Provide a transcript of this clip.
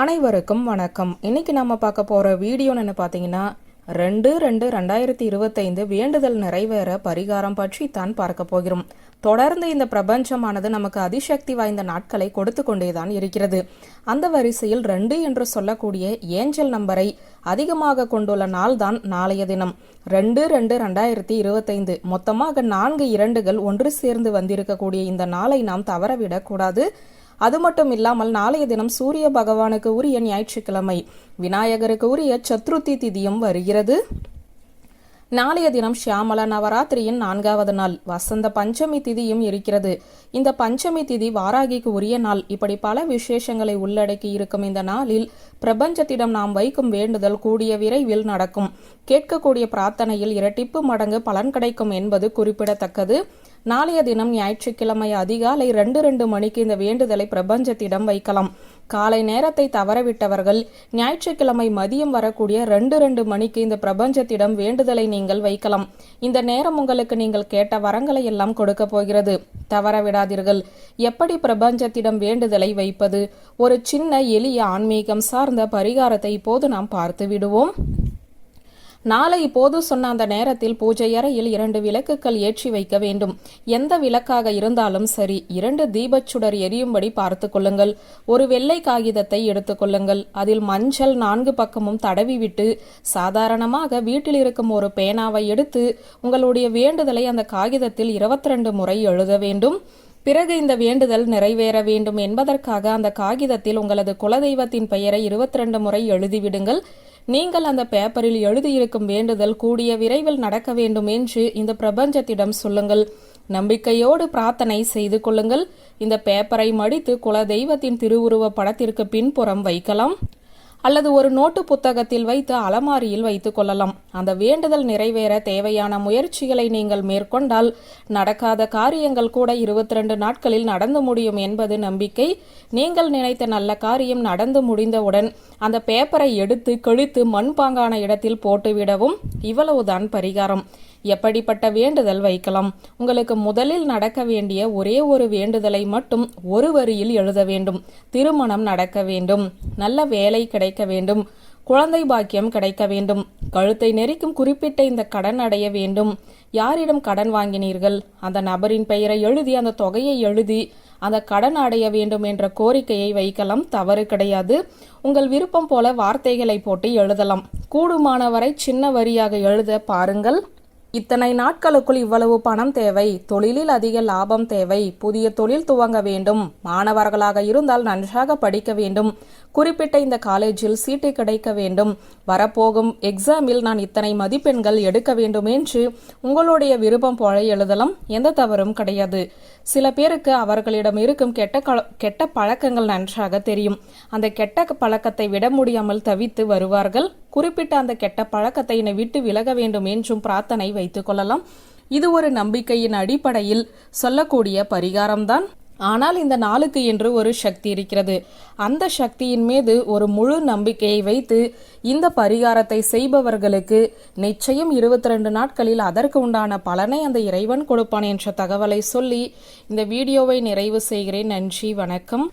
அனைவருக்கும் வணக்கம். இன்னைக்கு நம்ம பார்க்க போகிற வீடியோன்னு பார்த்தீங்கன்னா ரெண்டு ரெண்டு ரெண்டாயிரத்தி இருபத்தைந்து வேண்டுதல் நிறைவேற பரிகாரம் பற்றி தான் பார்க்க போகிறோம். தொடர்ந்து இந்த பிரபஞ்சமானது நமக்கு அதிசக்தி வாய்ந்த நாட்களை கொடுத்து கொண்டேதான் இருக்கிறது. அந்த வரிசையில் ரெண்டு என்று சொல்லக்கூடிய ஏஞ்சல் நம்பரை அதிகமாக கொண்டுள்ள நாள் தான் நாளைய தினம். ரெண்டு ரெண்டு ரெண்டாயிரத்தி இருபத்தைந்து. மொத்தமாக நான்கு இரண்டுகள் ஒன்று சேர்ந்து வந்திருக்கக்கூடிய இந்த நாளை நாம் தவறவிடக்கூடாது கூடாது. அது மட்டும் இல்லாமல் நாளைய தினம் சூரிய பகவானுக்கு உரிய ஞாயிற்றுக்கிழமை. விநாயகருக்கு உரிய சத்ருத்தி திதியும் வருகிறது. நாளைய தினம் ஷியாமல நவராத்திரியின் நான்காவது நாள். வசந்த பஞ்சமி திதியும் இருக்கிறது. இந்த பஞ்சமி திதி வாராகிக்கு உரிய நாள். இப்படி பல விசேஷங்களை உள்ளடக்கி இருக்கும் இந்த நாளில் பிரபஞ்சத்திடம் நாம் வைக்கும் வேண்டுதல் கூடிய விரைவில் நடக்கும். கேட்கக்கூடிய பிரார்த்தனையில் இரட்டிப்பு மடங்கு பலன் கிடைக்கும் என்பது குறிப்பிடத்தக்கது. நாளைய தினம் ஞாயிற்றுக்கிழமை அதிகாலை ரெண்டு ரெண்டு மணிக்கு இந்த வேண்டுதலை பிரபஞ்சத்திடம் வைக்கலாம். காலை நேரத்தை தவறவிட்டவர்கள் ஞாயிற்றுக்கிழமை மதியம் வரக்கூடிய ரெண்டு ரெண்டு மணிக்கு இந்த பிரபஞ்சத்திடம் வேண்டுதலை நீங்கள் வைக்கலாம். இந்த நேரம் உங்களுக்கு நீங்கள் கேட்ட வரங்களை எல்லாம் கொடுக்க போகிறது. தவற விடாதீர்கள் எப்படி பிரபஞ்சத்திடம் வேண்டுதலை வைப்பது? ஒரு சின்ன எளிய ஆன்மீகம் சார்ந்த பரிகாரத்தை இப்போது நாம் பார்த்து விடுவோம். நாளை இப்போது சொன்ன அந்த நேரத்தில் பூஜை அறையில் இரண்டு விளக்குகள் ஏற்றி வைக்க வேண்டும். எந்த விளக்காக இருந்தாலும் சரி இரண்டு தீபச்சுடர் எரியும்படி பார்த்து கொள்ளுங்கள். ஒரு வெள்ளை காகிதத்தை எடுத்துக்கொள்ளுங்கள் அதில் மஞ்சள் நான்கு பக்கமும் தடவி விட்டு சாதாரணமாக வீட்டில் இருக்கும் ஒரு பேனாவை எடுத்து உங்களுடைய வேண்டுதலை அந்த காகிதத்தில் இருபத்தி ரெண்டு முறை எழுத வேண்டும். பிறகு இந்த வேண்டுதல் நிறைவேற வேண்டும் என்பதற்காக அந்த காகிதத்தில் உங்களது குலதெய்வத்தின் பெயரை இருபத்தி ரெண்டு முறை எழுதிவிடுங்கள் நீங்கள் அந்த பேப்பரில் எழுதியிருக்கும் வேண்டுதல் கூடிய விரைவில் நடக்க வேண்டும் என்று இந்த பிரபஞ்சத்திடம் சொல்லுங்கள். நம்பிக்கையோடு பிரார்த்தனை செய்து கொள்ளுங்கள். இந்த பேப்பரை மடித்து குலதெய்வத்தின் திருவுருவ படத்திற்கு பின்புறம் வைக்கலாம். அல்லது ஒரு நோட்டு புத்தகத்தில் வைத்து அலமாரியில் வைத்துக் கொள்ளலாம். அந்த வேண்டுதல் நிறைவேற தேவையான முயற்சிகளை நீங்கள் மேற்கொண்டால் நடக்காத காரியங்கள் கூட இருபத்தி ரெண்டு நாட்களில் நடந்து முடியும் என்பது நம்பிக்கை. நீங்கள் நினைத்த நல்ல காரியம் நடந்து முடிந்தவுடன் அந்த பேப்பரை எடுத்து கிழித்து மண்பாங்கான இடத்தில் போட்டுவிடவும் இவ்வளவுதான் பரிகாரம். எப்படிப்பட்ட வேண்டுதல் வைக்கலாம்? உங்களுக்கு முதலில் நடக்க வேண்டிய ஒரே ஒரு வேண்டுதலை மட்டும் ஒரு வரியில் எழுத வேண்டும். திருமணம் நடக்க வேண்டும். நல்ல வேலை கிடை கிடைக்க வேண்டும். குழந்தை பாக்கியம் கிடைக்க வேண்டும். கழுத்தை நெரிக்கும் குறிப்பிட்ட இந்த கடன் அடைய வேண்டும். யாரிடம் கடன் வாங்கினீர்கள்? அந்த நபரின் பெயரை எழுதி அந்த தொகையை எழுதி அந்த கடன் அடைய வேண்டும் என்ற கோரிக்கையை வைக்கலாம். தவறு கிடையாது. உங்கள் விருப்பம் போல வார்த்தைகளை போட்டு எழுதலாம். கூடுமானவரை சின்ன வரியாக எழுத பாருங்கள். இத்தனை நாட்களுக்குள் இவ்வளவு பணம் தேவை. தொழிலில் அதிக லாபம் தேவை. புதிய தொழில் துவங்க வேண்டும். மாணவர்களாக இருந்தால் நன்றாக படிக்க வேண்டும். குறிப்பிட்ட இந்த காலேஜில் சீட்டு கிடைக்க வேண்டும். வரப்போகும் எக்ஸாமில் நான் இத்தனை மதிப்பெண்கள் எடுக்க வேண்டும் என்று உங்களுடைய விருப்பம் போல எழுதலாம். எந்த தவறும் கிடையாது. சில பேருக்கு அவர்களிடம் இருக்கும் கெட்ட கெட்ட பழக்கங்கள் நன்றாக தெரியும். அந்த கெட்ட பழக்கத்தை விட முடியாமல் தவித்து வருவார்கள். குறிப்பிட்ட அந்த கெட்ட பழக்கத்தை என்னை விட்டு விலக வேண்டும் என்றும் பிரார்த்தனை வைத்துக் கொள்ளலாம். இது ஒரு நம்பிக்கையின் அடிப்படையில் சொல்லக்கூடிய பரிகாரம்தான். ஆனால் இந்த நாளுக்கு என்று ஒரு சக்தி இருக்கிறது. அந்த சக்தியின் மீது ஒரு முழு நம்பிக்கையை வைத்து இந்த பரிகாரத்தை செய்பவர்களுக்கு நிச்சயம் இருபத்தி ரெண்டு நாட்களில் அதற்கு உண்டான பலனை அந்த இறைவன் கொடுப்பான் என்ற தகவலை சொல்லி இந்த வீடியோவை நிறைவு செய்கிறேன். நன்றி வணக்கம்.